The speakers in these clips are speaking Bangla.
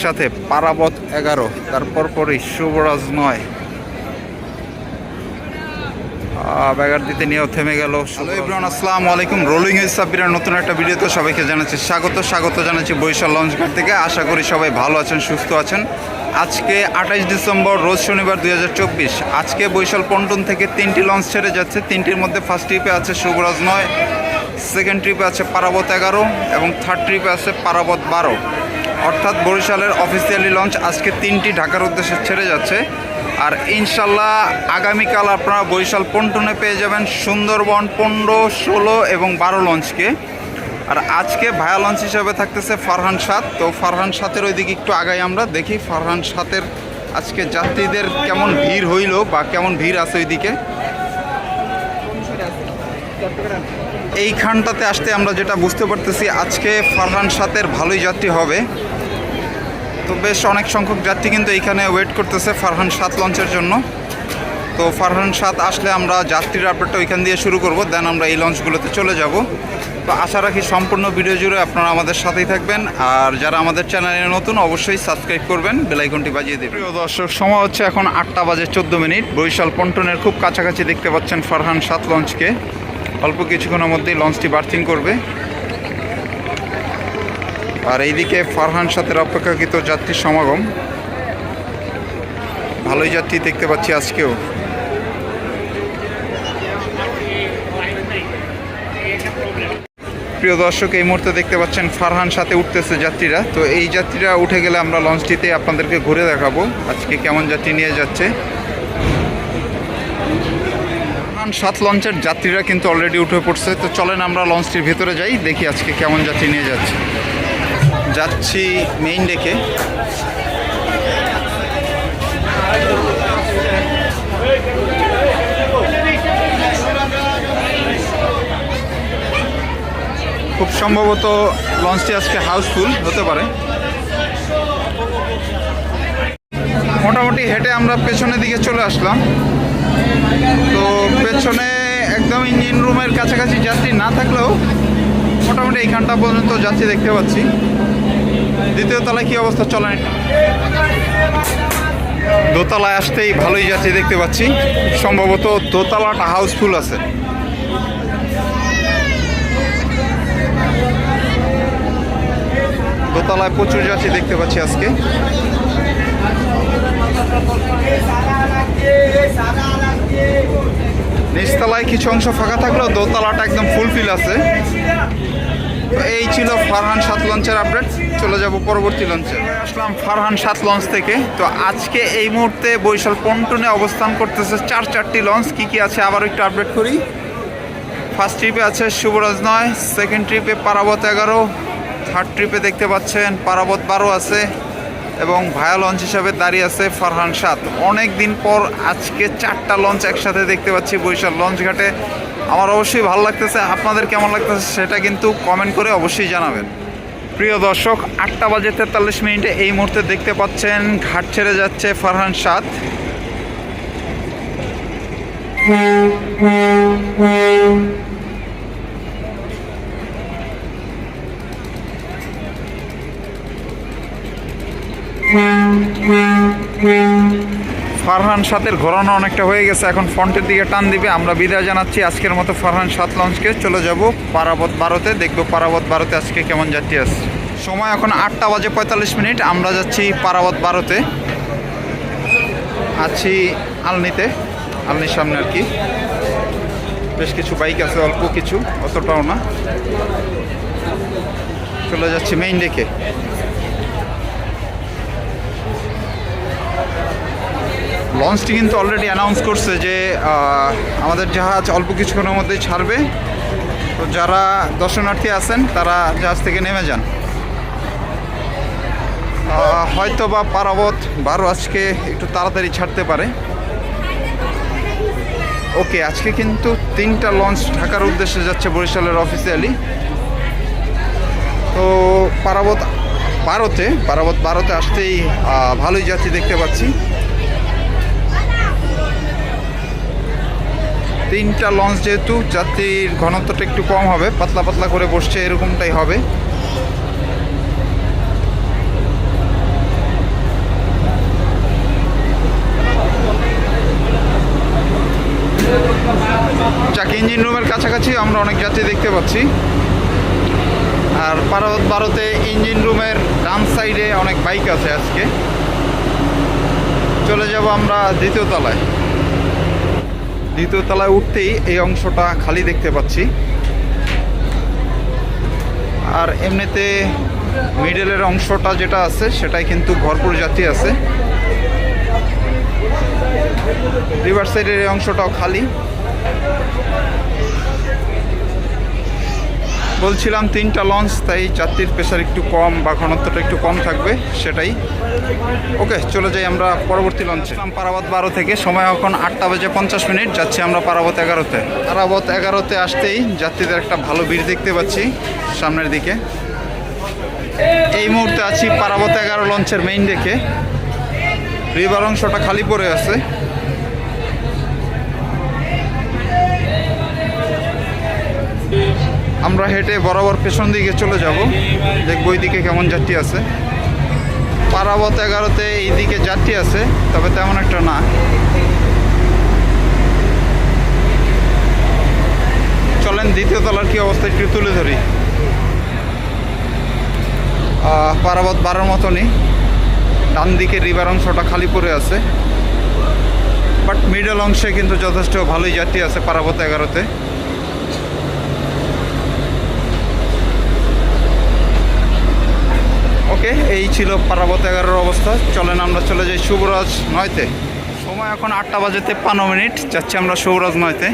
একসাথে পারাবত এগারো তারপর পরই শুভরাজ নয়। ব্যাগার দিতে নিয়েও থেমে গেল হ্যালো আসসালামু আলাইকুম। রোলিং ইজ সাব্বিরের নতুন একটা ভিডিওতে সবাইকে জানাচ্ছি স্বাগত। স্বাগত জানাচ্ছি বরিশাল লঞ্চঘাট থেকে। আশা করি সবাই ভালো আছেন, সুস্থ আছেন। আজকে আঠাইশ ডিসেম্বর, রোজ শনিবার দুই হাজার চব্বিশ। আজকে বৈশাল পন্টন থেকে তিনটি লঞ্চ ছেড়ে যাচ্ছে। তিনটির মধ্যে ফার্স্ট ট্রিপে আছে শুভরাজ নয় সেকেন্ড ট্রিপে আছে পারাবত এগারো, এবং থার্ড ট্রিপে আছে পারাবত বারো। অর্থাৎ বরিশালের অফিসিয়ালি লঞ্চ আজকে তিনটি ঢাকার উদ্দেশ্যে ছেড়ে যাচ্ছে। আর ইনশাল্লাহ আগামীকাল আপনারা বরিশাল পন্টনে পেয়ে যাবেন সুন্দরবন পনেরো, ষোলো এবং বারো লঞ্চকে আর আজকে ভায়া লঞ্চ হিসাবে থাকতেছে ফারহান সাত। তো ফারহান সাতের ওইদিকে একটু আগাই আমরা, দেখি ফারহান সাতের আজকে যাত্রীদের কেমন ভিড় হইল বা কেমন ভিড় আছে ওইদিকে। এইখানটাতে আসতে আমরা যেটা বুঝতে পারতেছি, আজকে ফারহান সাতের ভালোই যাত্রী হবে। তো বেশ অনেক সংখ্যক যাত্রী কিন্তু এইখানে ওয়েট করতেছে ফারহান সাত লঞ্চের জন্য। তো ফারহান সাত আসলে আমরা যাত্রীর আপডেটটা ওইখান দিয়ে শুরু করব দেন আমরা এই লঞ্চগুলোতে চলে যাব। তো আশা রাখি সম্পূর্ণ ভিডিও জুড়ে আপনারা আমাদের সাথেই থাকবেন, আর যারা আমাদের চ্যানেলে নতুন অবশ্যই সাবস্ক্রাইব করবেন বেলাইকনটি বাজিয়ে দেবেন। প্রিয় দর্শক, সময় হচ্ছে এখন আটটা বাজে চোদ্দ মিনিট। বরিশাল পন্টনের খুব কাছাকাছি দেখতে পাচ্ছেন ফারহান সাত লঞ্চকে অল্প কিছুক্ষণের মধ্যেই লঞ্চটি বার্থিং করবে। আর এইদিকে ফারহান সাথের অপেক্ষাকৃত যাত্রীর সমাগম। ভালোই যাত্রী দেখতে পাচ্ছি আজকেও। প্রিয় দর্শক, এই মুহূর্তে দেখতে পাচ্ছেন ফারহান সাথে উঠতেছে যাত্রীরা। তো এই যাত্রীরা উঠে গেলে আমরা লঞ্চটিতে আপনাদেরকে ঘুরে দেখাবো আজকে কেমন যাত্রী নিয়ে যাচ্ছে। ফারহান সাত লঞ্চের যাত্রীরা কিন্তু অলরেডি উঠে পড়ছে। তো চলেন আমরা লঞ্চটির ভেতরে যাই, দেখি আজকে কেমন যাত্রী নিয়ে যাচ্ছে। যাচ্ছি মেইন ডেকে খুব সম্ভবত লঞ্চটি আজকে হাউসফুল হতে পারে। মোটামুটি হেঁটে আমরা পেছনের দিকে চলে আসলাম। তো পেছনে একদম ইঞ্জিন রুমের কাছাকাছি যাত্রী না থাকলেও মোটামুটি এইখানটা পর্যন্ত যাত্রী দেখতে পাচ্ছি। দ্বিতীয় তলায় কি অবস্থা? চলেন। দোতলায় আসতেই ভালোই যাত্রী দেখতে পাচ্ছি। সম্ভবত দোতলাটা হাউসফুল আছে। দোতলায় প্রচুর যাত্রী দেখতে পাচ্ছি আজকে। নিচতলায় কিছু অংশ ফাঁকা থাকলেও দোতলাটা একদম ফুলফিল আছে। তো এই ছিল ফারহান সাত লঞ্চের আপডেট চলে যাব পরবর্তী লঞ্চে। আসলাম ফারহান সাত লঞ্চ থেকে। তো আজকে এই মুহূর্তে বরিশাল পন্টনে অবস্থান করতেছে চার চারটি লঞ্চ। কি কি আছে আবার একটু আপডেট করি। ফার্স্ট ট্রিপে আছে শুভরাজ নয় সেকেন্ড ট্রিপে পারাবত এগারো থার্ড ট্রিপে দেখতে পাচ্ছেন পারাবত বারো আছে, এবং ভায়া লঞ্চ হিসাবে দাঁড়িয়ে আছে ফারহান সাত। অনেক দিন পর আজকে চারটা লঞ্চ একসাথে দেখতে পাচ্ছি বরিশাল লঞ্চ ঘাটে আমার অবশ্যই ভালো লাগতেছে, আপনাদের কেমন লাগতেছে সেটা কিন্তু কমেন্ট করে অবশ্যই জানাবেন। প্রিয় দর্শক, আটটা বাজে তেতাল্লিশ মিনিটে এই মুহূর্তে দেখতে পাচ্ছেন, ঘাট ছেড়ে যাচ্ছে ফারহান সাত ফারহান সাতের ঘোরানো অনেকটা হয়ে গেছে। এখন ফ্রন্টের দিকে টান দিবে। আমরা বিদায় জানাচ্ছি আজকের মতো ফারহান সাত লঞ্চকে। চলে যাব পারাবত বারোতে। দেখব পারাবত বারোতে আজকে কেমন যাত্রী আসছে। সময় এখন আটটা বাজে পঁয়তাল্লিশ মিনিট। আমরা যাচ্ছি পারাবত বারোতে। আছি আলনিতে। আলনির সামনে আর কি। বেশ কিছু বাইক আছে, অল্প কিছু, অতটাও না। চলে যাচ্ছি মেইন ডেকে লঞ্চটি কিন্তু অলরেডি অ্যানাউন্স করছে যে আমাদের জাহাজ অল্প কিছুক্ষণের মধ্যেই ছাড়বে। তো যারা দর্শনার্থী আছেন, তারা জাহাজ থেকে নেমে যান। হয়তো বা পারাবত বারো আজকে একটু তাড়াতাড়ি ছাড়তে পারে। ওকে, আজকে কিন্তু তিনটা লঞ্চ ঢাকার উদ্দেশ্যে যাচ্ছে বরিশালের অফিসিয়ালি তো পারাবত বারোতে পারাবত বারোতে আসতেই ভালোই যাত্রী দেখতে পাচ্ছি। তিনটা লঞ্চ যেহেতু, যাত্রীর ঘনত্বটা একটু কম হবে, পাতলা পাতলা করে বসছে এরকমটাই হবে। চাকি ইঞ্জিন রুমের কাছাকাছি আমরা অনেক যাত্রী দেখতে পাচ্ছি। আর ভারত ভারতে ইঞ্জিন রুমের ডান সাইডে অনেক বাইক আছে আজকে। চলে যাব আমরা দ্বিতীয় তলায়। দ্বিতীয় তলায় উঠতেই এই অংশটা খালি দেখতে পাচ্ছি। আর এমনিতে মিডলের অংশটা যেটা আছে, সেটাই কিন্তু ভরপুর জাতি আছে। রিভার সাইডের এই অংশটাও খালি। বলছিলাম তিনটা লঞ্চ তাই যাত্রীর প্রেশার একটু কম বা ঘনত্বটা একটু কম থাকবে, সেটাই। ওকে চলে যাই আমরা পরবর্তী লঞ্চে পারাবত বারো থেকে, সময় এখন আটটা বাজে পঞ্চাশ মিনিট, যাচ্ছি আমরা পারাবত এগারোতে। পারাবত এগারোতে আসতেই যাত্রীদের একটা ভালো ভিড় দেখতে পাচ্ছি সামনের দিকে। এই মুহূর্তে আছি পারাবত এগারো লঞ্চের মেইন দেখে রিভার অংশটা খালি পড়ে আছে। আমরা হেঁটে বরাবর পেছন দিকে চলে যাব। দেখব ওই দিকে কেমন যাত্রী আছে। পারাবত এগারোতে এই দিকে যাত্রী আছে, তবে তেমন একটা না। চলেন, দ্বিতীয় তলার কি অবস্থা একটু তুলে ধরি। পারাবত বারোর মতনই। ডান দিকে রিভার অংশটা খালি পড়ে আছে। বাট মিডল অংশে কিন্তু যথেষ্ট ভালোই যাত্রী আছে পারাবত এগারোতে। ওকে, এই ছিল পারাবত এগারোর অবস্থা। চলেন আমরা চলে যাই শুভরাজ নয়তে। সময় এখন আটটা বাজে তেপ্পান্ন মিনিট, যাচ্ছি আমরা শুভরাজ নয়তে।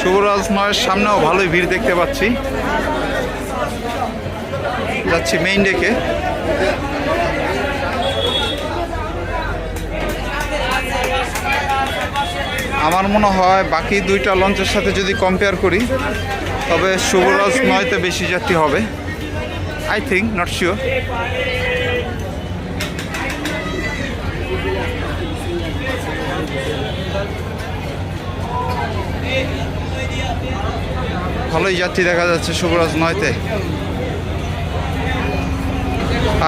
শুভরাজ নয়ের সামনেও ভালোই ভিড় দেখতে পাচ্ছি। যাচ্ছি মেইন ডেকে আমার মনে হয় বাকি দুইটা লঞ্চের সাথে যদি কম্পেয়ার করি, তবে শুভরাজ নয়তে বেশি যাত্রী হবে। আই থিঙ্ক নট শিওর ভালোই যাত্রী দেখা যাচ্ছে শুভরাজ নয়তে।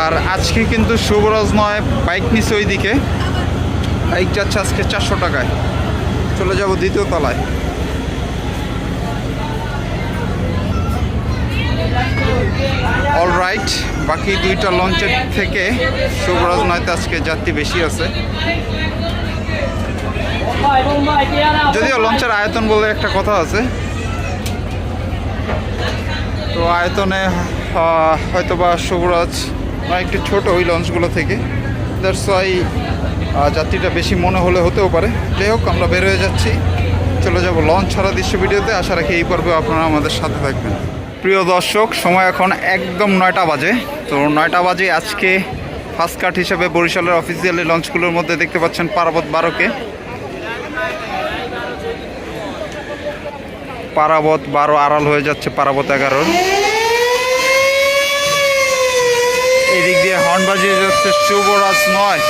আর আজকে কিন্তু শুভরাজ নয়, বাইক নিচ্ছে ওইদিকে। বাইক যাচ্ছে আজকে চারশো টাকায়। চলে যাব দ্বিতীয় তলায়। অল রাইট বাকি দুইটা লঞ্চের থেকে শুভরাজ নয়তে আজকে যাত্রী বেশি আছে। যদিও লঞ্চের আয়তন বলে একটা কথা আছে। তো আয়তনে হয়তোবা শুভরাজ নয় একটু ছোট ওই লঞ্চগুলো থেকে। দ্যাটস ওয়াই যাত্রীটা বেশি মনে হলে হতেও পারে। যাই হোক, আমরা বের হয়ে যাচ্ছি। চলে যাব লঞ্চ ছাড়া দৃশ্য ভিডিওতে। আশা রাখি এই পর্বে আপনারা আমাদের সাথে থাকবেন। প্রিয় দর্শক, সময় এখন একদম নয়টা বাজে। তো নয়টা বাজে আজকে ফার্স্ট কাট হিসেবে বরিশালের অফিসিয়ালি লঞ্চগুলোর মধ্যে দেখতে পাচ্ছেন পারাবত বারোকে। পারাবত বারো আড়াল হয়ে যাচ্ছে, পারাবত এগারোর এদিক দিয়ে হর্ন বাজিয়ে যাচ্ছে শুভরাজ নয়।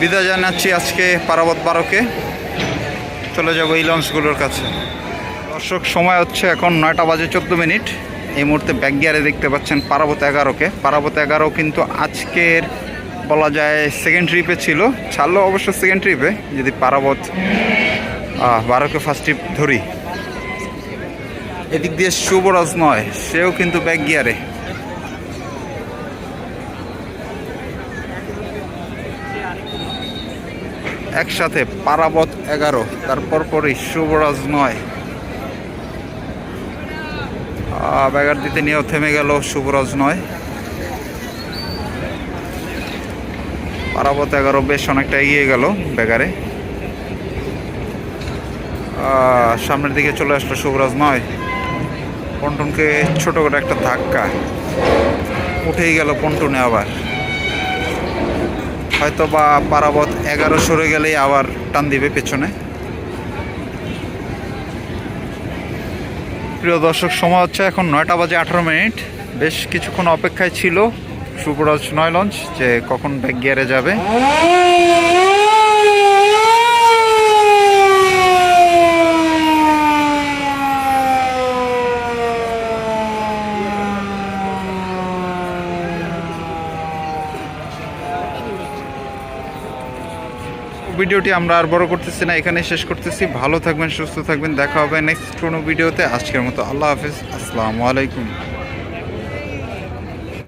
বিদায় জানাচ্ছি আজকে পারাবত বারোকে। চলে যাব এই লঞ্চগুলোর কাছে। দর্শক, সময় হচ্ছে এখন নয়টা বাজে চোদ্দ মিনিট। এই মুহূর্তে ব্যাক গিয়ারে দেখতে পাচ্ছেন পারাবত এগারোকে। পারাবত এগারো কিন্তু আজকের বলা যায় সেকেন্ড ট্রিপে ছিল। ছাড়লো অবশ্য সেকেন্ড ট্রিপে যদি পারাবত বারোকে ফার্স্ট ট্রিপ ধরি। এদিক দিয়ে শুভরাজ নয়, সেও কিন্তু ব্যাক গিয়ারে একসাথে পারাবত এগারো তারপর পরই শুভরাজ নয়। ব্যাগার দিতে নিয়েও থেমে গেল শুভরাজ নয়। পারাবত এগারো বেশ অনেকটা এগিয়ে গেল ব্যাগারে। সামনের দিকে চলে আসলো শুভরাজ নয়। পন্টনকে ছোট করে একটা ধাক্কা। উঠেই গেল পন্টনে আবার। হয়তো বা পারাবত এগারো সরে গেলেই আবার টান দিবে পেছনে। প্রিয় দর্শক, সময় হচ্ছে এখন নয়টা বাজে আঠারো মিনিট। বেশ কিছুক্ষণ অপেক্ষায় ছিল সুপরাজ নয় লঞ্চ, যে কখন ব্যাক গিয়ারে যাবে। ভিডিওটি আমরা আর বড় করতেছি না এখানে শেষ করতেছি। ভালো থাকবেন, সুস্থ থাকবেন, দেখা হবে নেক্সট কোনো ভিডিওতে। আজকের মতো আল্লাহ হাফিজ, আসসালামু আলাইকুম।